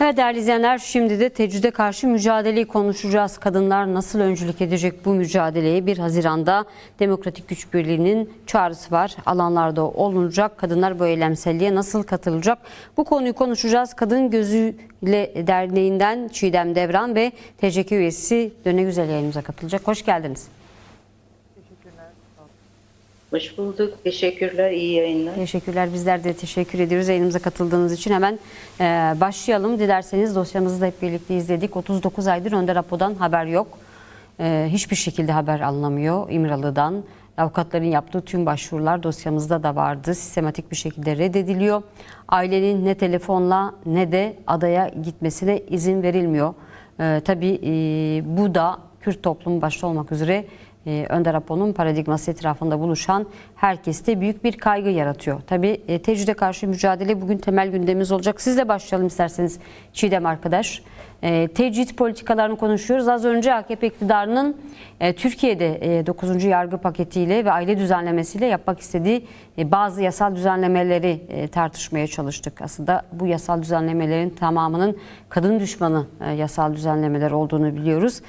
Evet değerli izleyenler şimdi de tecride karşı mücadeleyi konuşacağız. Kadınlar nasıl öncülük edecek bu mücadeleye? 1 Haziran'da Demokratik Güç Birliği'nin çağrısı var. Alanlarda olunacak. Kadınlar bu eylemselliğe nasıl katılacak? Bu konuyu konuşacağız. Kadın Gözüyle Derneği'nden Çiğdem Devran ve TCK üyesi Döne Güzel yayınımıza katılacak. Hoş geldiniz. Hoş bulduk. Teşekkürler. İyi yayınlar. Teşekkürler. Bizler de teşekkür ediyoruz yayınımıza katıldığınız için. Hemen e, başlayalım. Dilerseniz dosyamızı da hep birlikte izledik. 39 aydır Önder Apo'dan haber yok. E, hiçbir şekilde haber alınamıyor İmralı'dan. Avukatların yaptığı tüm başvurular dosyamızda da vardı. Sistematik bir şekilde reddediliyor. Ailenin ne telefonla ne de adaya gitmesine izin verilmiyor. E, tabii e, bu da Kürt toplumu başta olmak üzere e, Önder Apo'nun paradigması etrafında buluşan herkeste büyük bir kaygı yaratıyor. Tabii e, tecride karşı mücadele bugün temel gündemimiz olacak. Sizle başlayalım isterseniz Çiğdem arkadaş. E, tecrit politikalarını konuşuyoruz. Az önce AKP iktidarının e, Türkiye'de e, 9. yargı paketiyle ve aile düzenlemesiyle yapmak istediği e, bazı yasal düzenlemeleri e, tartışmaya çalıştık. Aslında bu yasal düzenlemelerin tamamının kadın düşmanı yasal düzenlemeler olduğunu biliyoruz.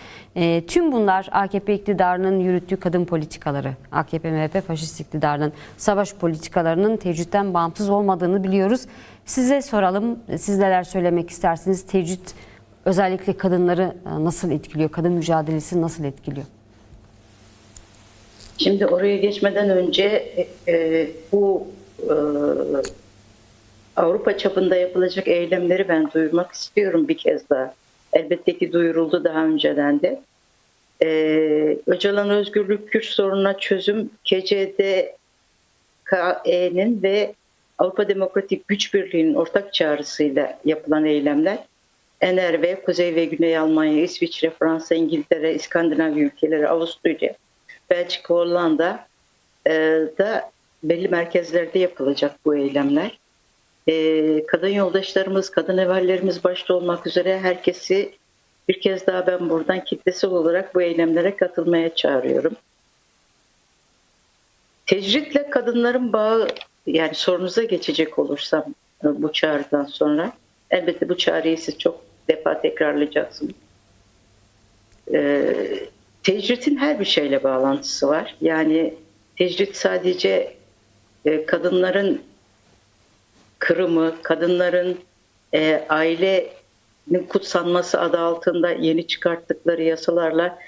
Tüm bunlar AKP iktidarının yürüttüğü kadın politikaları, AKP MHP faşist iktidarının savaş politikalarının tecritten bağımsız olmadığını biliyoruz. Size soralım, siz neler söylemek istersiniz? Tecrit özellikle kadınları e, nasıl etkiliyor? Kadın mücadelesi nasıl etkiliyor? Şimdi oraya geçmeden önce e, e, bu e, Avrupa çapında yapılacak eylemleri ben duyurmak istiyorum bir kez daha. Elbette ki duyuruldu daha önceden de. E, Öcalan Özgürlük Kürt sorununa çözüm KCDKE'nin ve Avrupa Demokratik Güç Birliği'nin ortak çağrısıyla yapılan eylemler NRV, Kuzey ve Güney Almanya, İsviçre, Fransa, İngiltere, İskandinav ülkeleri, Avusturya, Belçika, Hollanda e, da belli merkezlerde yapılacak bu eylemler. E, kadın yoldaşlarımız, kadın evallerimiz başta olmak üzere herkesi bir kez daha ben buradan kitlesel olarak bu eylemlere katılmaya çağırıyorum. Tecritle kadınların bağı, yani sorunuza geçecek olursam e, bu çağrıdan sonra, elbette bu çağrıyı siz çok defa tekrarlayacaksınız. Ee, tecritin her bir şeyle bağlantısı var. Yani tecrit sadece e, kadınların kırımı, kadınların e, ailenin kutsanması adı altında yeni çıkarttıkları yasalarla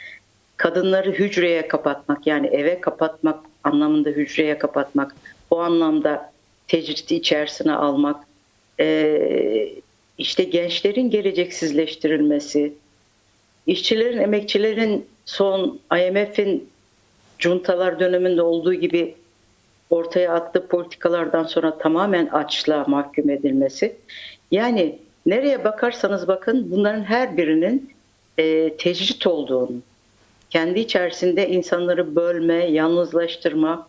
kadınları hücreye kapatmak yani eve kapatmak anlamında hücreye kapatmak, bu anlamda tecriti içerisine almak, e, işte gençlerin geleceksizleştirilmesi, işçilerin, emekçilerin son IMF'in cuntalar döneminde olduğu gibi ortaya attığı politikalardan sonra tamamen açlığa mahkum edilmesi. Yani nereye bakarsanız bakın bunların her birinin e, tecrit olduğunu, kendi içerisinde insanları bölme, yalnızlaştırma,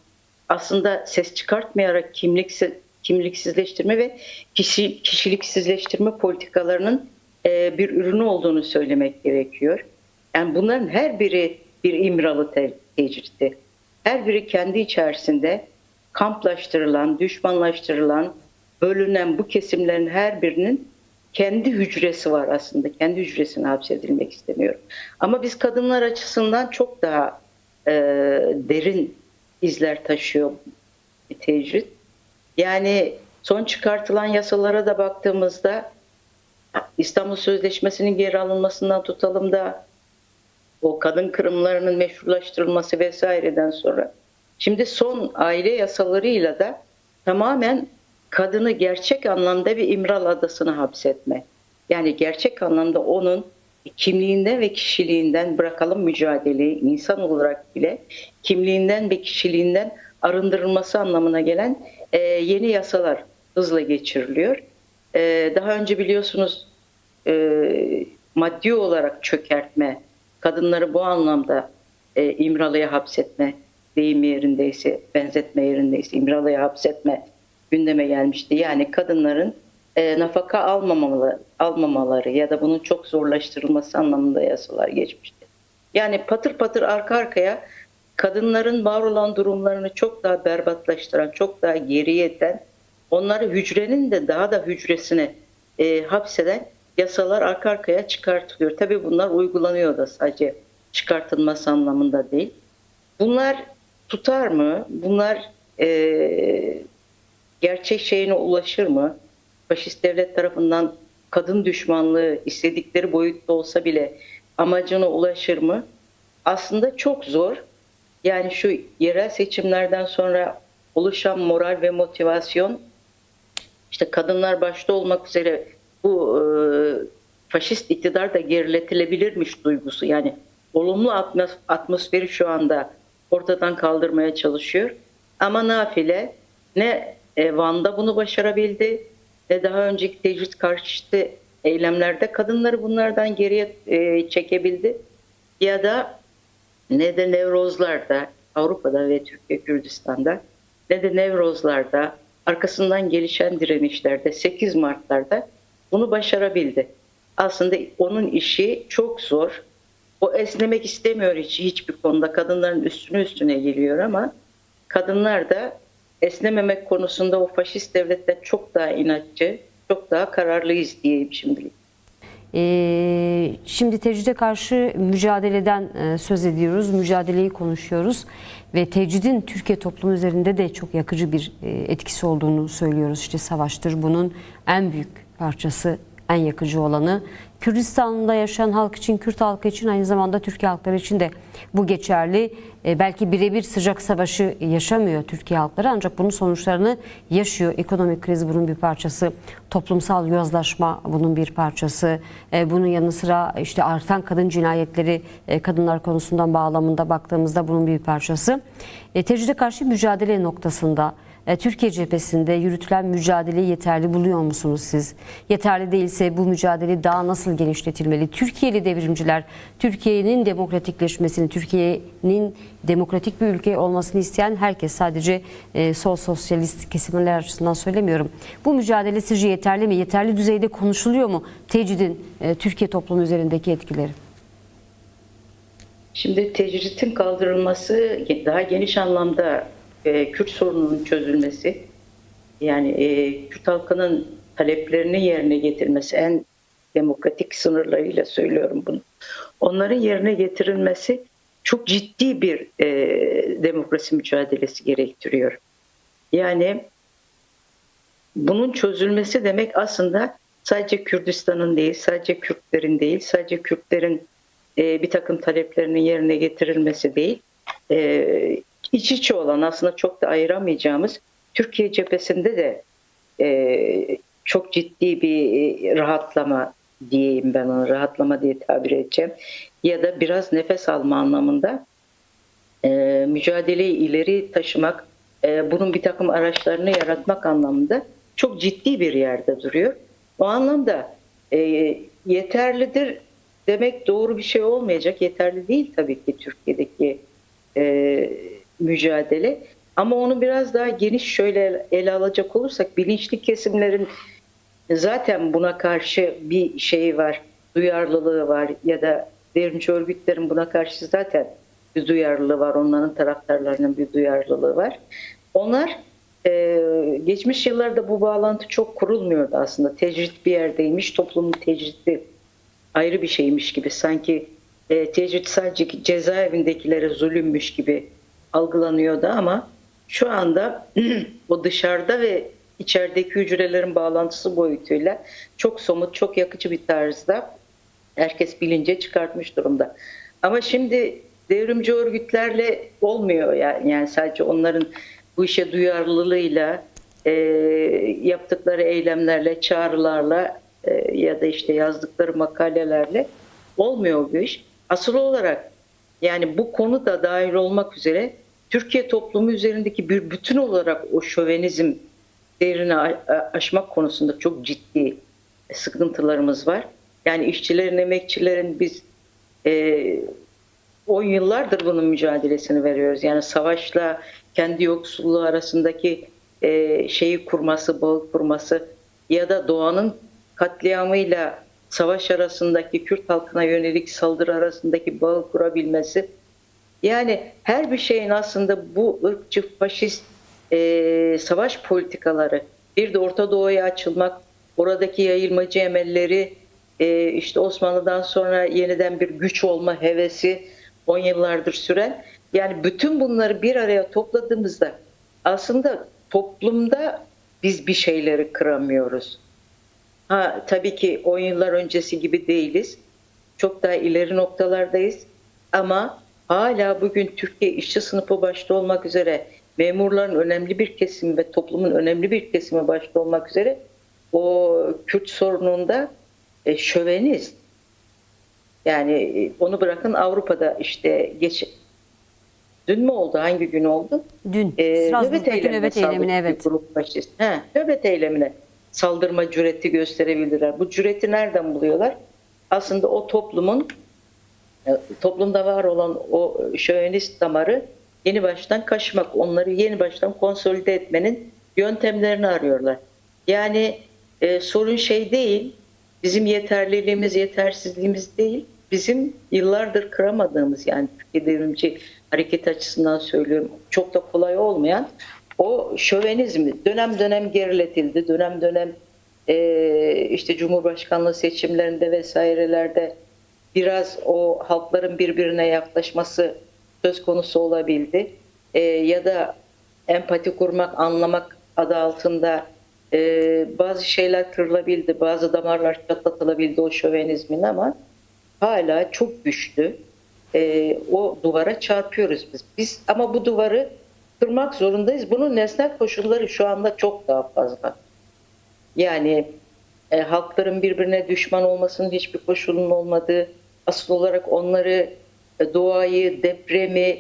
aslında ses çıkartmayarak kimliksiz, kimliksizleştirme ve kişi, kişiliksizleştirme politikalarının e, bir ürünü olduğunu söylemek gerekiyor. Yani bunların her biri bir imralı te- tecritti. Her biri kendi içerisinde kamplaştırılan, düşmanlaştırılan, bölünen bu kesimlerin her birinin kendi hücresi var aslında. Kendi hücresine hapsedilmek istemiyor. Ama biz kadınlar açısından çok daha e, derin izler taşıyor tecrit. Yani son çıkartılan yasalara da baktığımızda İstanbul Sözleşmesi'nin geri alınmasından tutalım da o kadın kırımlarının meşrulaştırılması vesaireden sonra şimdi son aile yasalarıyla da tamamen kadını gerçek anlamda bir İmral Adası'na hapsetme. Yani gerçek anlamda onun kimliğinden ve kişiliğinden bırakalım mücadeleyi insan olarak bile kimliğinden ve kişiliğinden arındırılması anlamına gelen e, yeni yasalar hızla geçiriliyor. E, daha önce biliyorsunuz e, maddi olarak çökertme, kadınları bu anlamda e, İmralı'ya hapsetme deyim yerindeyse, benzetme yerindeyse İmralı'ya hapsetme gündeme gelmişti. Yani kadınların e, nafaka almamaları, almamaları ya da bunun çok zorlaştırılması anlamında yasalar geçmişti. Yani patır patır arka arkaya kadınların var olan durumlarını çok daha berbatlaştıran, çok daha geriye iten, onları hücrenin de daha da hücresine e, hapseden yasalar arka arkaya çıkartılıyor. Tabii bunlar uygulanıyor da sadece çıkartılması anlamında değil. Bunlar tutar mı? Bunlar eee, gerçek şeyine ulaşır mı? Faşist devlet tarafından kadın düşmanlığı istedikleri boyutta olsa bile amacına ulaşır mı? Aslında çok zor. Yani şu yerel seçimlerden sonra oluşan moral ve motivasyon işte kadınlar başta olmak üzere bu e, faşist iktidar da geriletilebilirmiş duygusu. Yani olumlu atmos- atmosferi şu anda ortadan kaldırmaya çalışıyor. Ama nafile ne e, Van'da bunu başarabildi ne daha önceki tecrit karşıtı eylemlerde kadınları bunlardan geriye e, çekebildi. Ya da ne de Nevrozlar'da, Avrupa'da ve Türkiye Kürdistan'da ne de Nevrozlar'da arkasından gelişen direnişlerde 8 Mart'larda bunu başarabildi. Aslında onun işi çok zor. O esnemek istemiyor hiç hiçbir konuda. Kadınların üstüne üstüne geliyor ama kadınlar da esnememek konusunda o faşist devletten çok daha inatçı, çok daha kararlıyız diyeyim şimdilik. Ee, şimdi tecride karşı mücadeleden e, söz ediyoruz, mücadeleyi konuşuyoruz ve tecridin Türkiye toplumu üzerinde de çok yakıcı bir e, etkisi olduğunu söylüyoruz. İşte savaştır bunun en büyük parçası, en yakıcı olanı. Kürdistan'da yaşayan halk için, Kürt halkı için aynı zamanda Türkiye halkları için de bu geçerli. E, belki birebir sıcak savaşı yaşamıyor Türkiye halkları ancak bunun sonuçlarını yaşıyor. Ekonomik kriz bunun bir parçası, toplumsal yozlaşma bunun bir parçası. E, bunun yanı sıra işte artan kadın cinayetleri e, kadınlar konusundan bağlamında baktığımızda bunun bir parçası. E, tecride karşı mücadele noktasında Türkiye cephesinde yürütülen mücadeleyi yeterli buluyor musunuz siz? Yeterli değilse bu mücadele daha nasıl genişletilmeli? Türkiye'li devrimciler Türkiye'nin demokratikleşmesini, Türkiye'nin demokratik bir ülke olmasını isteyen herkes sadece e, sol sosyalist kesimler açısından söylemiyorum. Bu mücadele sizce yeterli mi? Yeterli düzeyde konuşuluyor mu? Tecridin e, Türkiye toplumu üzerindeki etkileri. Şimdi tecritin kaldırılması daha geniş anlamda e, Kürt sorununun çözülmesi yani e, Kürt halkının taleplerini yerine getirmesi en demokratik sınırlarıyla söylüyorum bunu. Onların yerine getirilmesi çok ciddi bir e, demokrasi mücadelesi gerektiriyor. Yani bunun çözülmesi demek aslında sadece Kürdistan'ın değil, sadece Kürtlerin değil, sadece Kürtlerin e, bir takım taleplerinin yerine getirilmesi değil, e, iç içe olan aslında çok da ayıramayacağımız Türkiye cephesinde de e, çok ciddi bir rahatlama diyeyim ben onu rahatlama diye tabir edeceğim ya da biraz nefes alma anlamında e, mücadeleyi ileri taşımak e, bunun bir takım araçlarını yaratmak anlamında çok ciddi bir yerde duruyor. O anlamda e, yeterlidir demek doğru bir şey olmayacak. Yeterli değil tabii ki Türkiye'deki e, mücadele. Ama onu biraz daha geniş şöyle ele alacak olursak bilinçli kesimlerin zaten buna karşı bir şey var, duyarlılığı var ya da devrimci örgütlerin buna karşı zaten bir duyarlılığı var, onların taraftarlarının bir duyarlılığı var. Onlar e, geçmiş yıllarda bu bağlantı çok kurulmuyordu aslında. Tecrit bir yerdeymiş, toplumun tecriti ayrı bir şeymiş gibi sanki e, tecrit sadece cezaevindekilere zulümmüş gibi algılanıyordu ama şu anda o dışarıda ve içerideki hücrelerin bağlantısı boyutuyla çok somut, çok yakıcı bir tarzda herkes bilince çıkartmış durumda. Ama şimdi devrimci örgütlerle olmuyor yani, yani sadece onların bu işe duyarlılığıyla e, yaptıkları eylemlerle, çağrılarla e, ya da işte yazdıkları makalelerle olmuyor bu iş. Asıl olarak yani bu konu da dahil olmak üzere Türkiye toplumu üzerindeki bir bütün olarak o şövenizm değerini aşmak konusunda çok ciddi sıkıntılarımız var. Yani işçilerin, emekçilerin biz e, 10 yıllardır bunun mücadelesini veriyoruz. Yani savaşla kendi yoksulluğu arasındaki e, şeyi kurması, bağı kurması ya da doğanın katliamıyla savaş arasındaki Kürt halkına yönelik saldırı arasındaki bağı kurabilmesi. Yani her bir şeyin aslında bu ırkçı faşist e, savaş politikaları bir de Orta Doğu'ya açılmak, oradaki yayılmacı emelleri e, işte Osmanlı'dan sonra yeniden bir güç olma hevesi 10 yıllardır süren. Yani bütün bunları bir araya topladığımızda aslında toplumda biz bir şeyleri kıramıyoruz. Ha tabii ki 10 yıllar öncesi gibi değiliz. Çok daha ileri noktalardayız. Ama hala bugün Türkiye işçi sınıfı başta olmak üzere memurların önemli bir kesimi ve toplumun önemli bir kesimi başta olmak üzere o Kürt sorununda e, şövenist. Yani e, onu bırakın Avrupa'da işte geç dün mü oldu hangi gün oldu? Dün Ee, Strasbourg'daki eylemine nöbet eylemine evet. Grup faşist. He, nöbet eylemine saldırma cüreti gösterebildiler. Bu cüreti nereden buluyorlar? Aslında o toplumun e, toplumda var olan o şövenist damarı yeni baştan kaşımak, onları yeni baştan konsolide etmenin yöntemlerini arıyorlar. Yani e, sorun şey değil, bizim yeterliliğimiz, yetersizliğimiz değil, bizim yıllardır kıramadığımız yani Türkiye devrimci hareket açısından söylüyorum çok da kolay olmayan o şövenizmi dönem dönem geriletildi, dönem dönem e, işte Cumhurbaşkanlığı seçimlerinde vesairelerde biraz o halkların birbirine yaklaşması söz konusu olabildi. E, ya da empati kurmak, anlamak adı altında e, bazı şeyler kırılabildi, bazı damarlar çatlatılabildi o şövenizmin ama hala çok güçlü. E, o duvara çarpıyoruz biz. Biz ama bu duvarı kırmak zorundayız. Bunun nesnel koşulları şu anda çok daha fazla. Yani e, halkların birbirine düşman olmasının hiçbir koşulunun olmadığı, asıl olarak onları e, doğayı, depremi,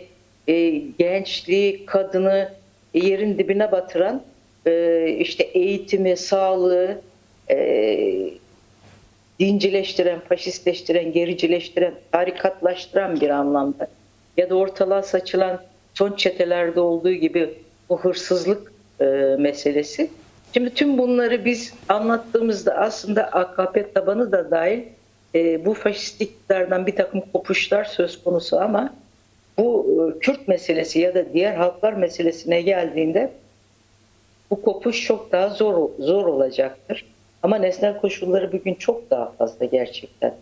e, gençliği, kadını e, yerin dibine batıran e, işte eğitimi, sağlığı, e, dincileştiren, faşistleştiren, gericileştiren, tarikatlaştıran bir anlamda ya da ortalığa saçılan son çetelerde olduğu gibi bu hırsızlık e, meselesi. Şimdi tüm bunları biz anlattığımızda aslında AKP tabanı da dahil e, bu faşistliklerden bir takım kopuşlar söz konusu ama bu e, Kürt meselesi ya da diğer halklar meselesine geldiğinde bu kopuş çok daha zor zor olacaktır. Ama nesnel koşulları bugün çok daha fazla gerçekten.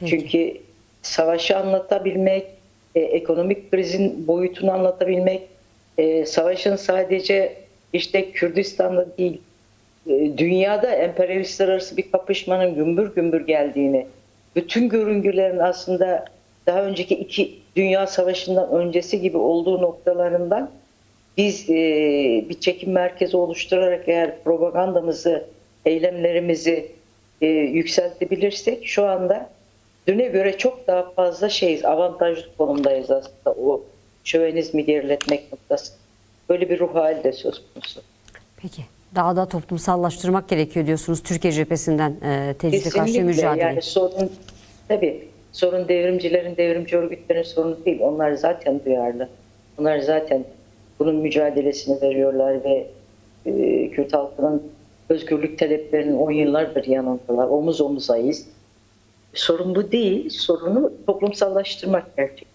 Peki. Çünkü savaşı anlatabilmek, e, ekonomik krizin boyutunu anlatabilmek, e, savaşın sadece işte Kürdistan'da değil, e, dünyada emperyalistler arası bir kapışmanın gümbür gümbür geldiğini, bütün görüngülerin aslında daha önceki iki dünya savaşından öncesi gibi olduğu noktalarından biz e, bir çekim merkezi oluşturarak eğer propagandamızı, eylemlerimizi e, yükseltebilirsek şu anda düne göre çok daha fazla şeyiz, avantajlı konumdayız aslında o şövenizmi geriletmek noktası. Böyle bir ruh hali de söz konusu. Peki. Daha da toplumsallaştırmak gerekiyor diyorsunuz Türkiye cephesinden e, tecride karşı mücadele. yani sorun tabii sorun devrimcilerin, devrimci örgütlerin sorunu değil. Onlar zaten duyarlı. Onlar zaten bunun mücadelesini veriyorlar ve e, Kürt halkının özgürlük taleplerinin 10 yıllardır yanındalar. Omuz omuzayız. Sorun bu değil. Sorunu toplumsallaştırmak gerçekten.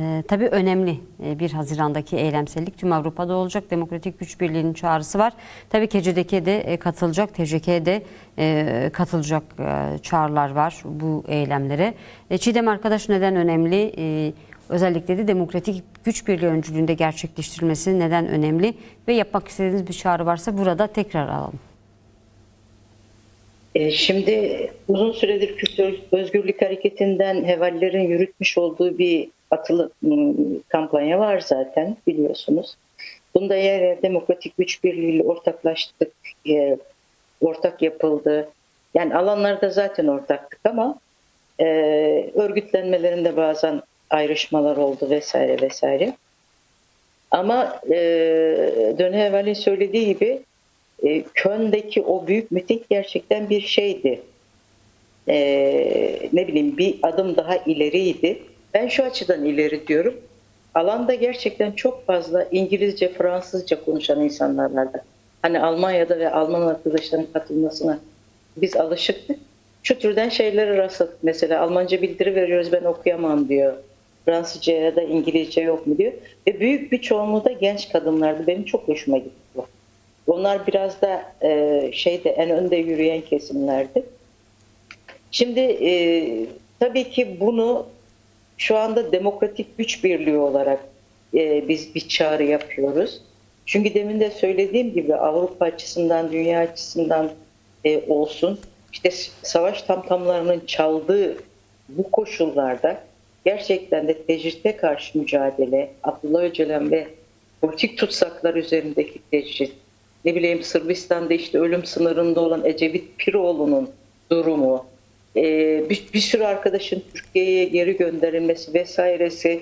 Ee, tabii önemli e, 1 Haziran'daki eylemsellik tüm Avrupa'da olacak. Demokratik Güç Birliği'nin çağrısı var. Tabii KCDK de e, katılacak, TCK'ye de e, katılacak e, çağrılar var bu eylemlere. E, Çiğdem arkadaş neden önemli? E, Özellikle de Demokratik Güç Birliği öncülüğünde gerçekleştirilmesi neden önemli? Ve yapmak istediğiniz bir çağrı varsa burada tekrar alalım. E, Şimdi uzun süredir Kürt Özgürlük Hareketi'nden hevallerin yürütmüş olduğu bir atılı kampanya var zaten biliyorsunuz. Bunda yer yer Demokratik Güç Birliği ile ortaklaştık, e, ortak yapıldı. Yani alanlarda zaten ortaktık ama e, örgütlenmelerinde bazen ayrışmalar oldu vesaire vesaire. Ama e, Döne Heval'in söylediği gibi e, Köln'deki o büyük miting gerçekten bir şeydi. E, ne bileyim bir adım daha ileriydi. Ben şu açıdan ileri diyorum. Alanda gerçekten çok fazla İngilizce, Fransızca konuşan insanlar vardı. Hani Almanya'da ve Alman arkadaşların katılmasına biz alışıktık. Şu türden şeylere rastladık. Mesela Almanca bildiri veriyoruz ben okuyamam diyor. Fransızca ya da İngilizce yok mu diyor. Ve büyük bir çoğunluğu da genç kadınlardı. Benim çok hoşuma gitti bu. Onlar biraz da e, şeyde en önde yürüyen kesimlerdi. Şimdi e, tabii ki bunu şu anda demokratik güç birliği olarak e, biz bir çağrı yapıyoruz. Çünkü demin de söylediğim gibi Avrupa açısından, dünya açısından e, olsun, işte savaş tamtamlarının çaldığı bu koşullarda gerçekten de tecritte karşı mücadele, Abdullah Öcalan ve politik tutsaklar üzerindeki tecrit, ne bileyim Sırbistan'da işte ölüm sınırında olan Ecevit Piroğlu'nun durumu, e, bir, bir sürü arkadaşın Türkiye'ye geri gönderilmesi vesairesi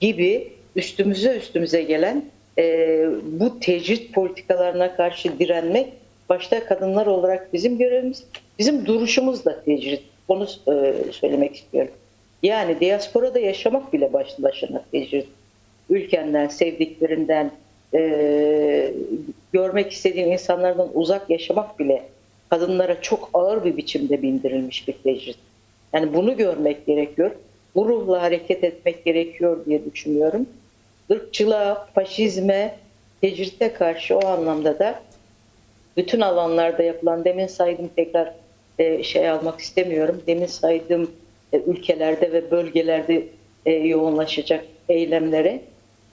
gibi üstümüze üstümüze gelen e, bu tecrit politikalarına karşı direnmek başta kadınlar olarak bizim görevimiz, bizim duruşumuz da tecrit. Onu e, söylemek istiyorum. Yani diasporada yaşamak bile başlı başına tecrit. Ülkenden, sevdiklerinden, görmek istediğin insanlardan uzak yaşamak bile kadınlara çok ağır bir biçimde bindirilmiş bir tecrit. Yani bunu görmek gerekiyor. Bu ruhla hareket etmek gerekiyor diye düşünüyorum. Irkçılığa, faşizme, tecritte karşı o anlamda da bütün alanlarda yapılan demin saydım tekrar e, şey almak istemiyorum. Demin saydığım e, ülkelerde ve bölgelerde e, yoğunlaşacak eylemlere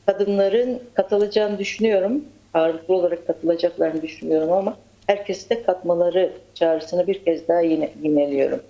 kadınların katılacağını düşünüyorum. Ağırlıklı olarak katılacaklarını düşünüyorum ama herkesi de katmaları çağrısını bir kez daha yine yineliyorum.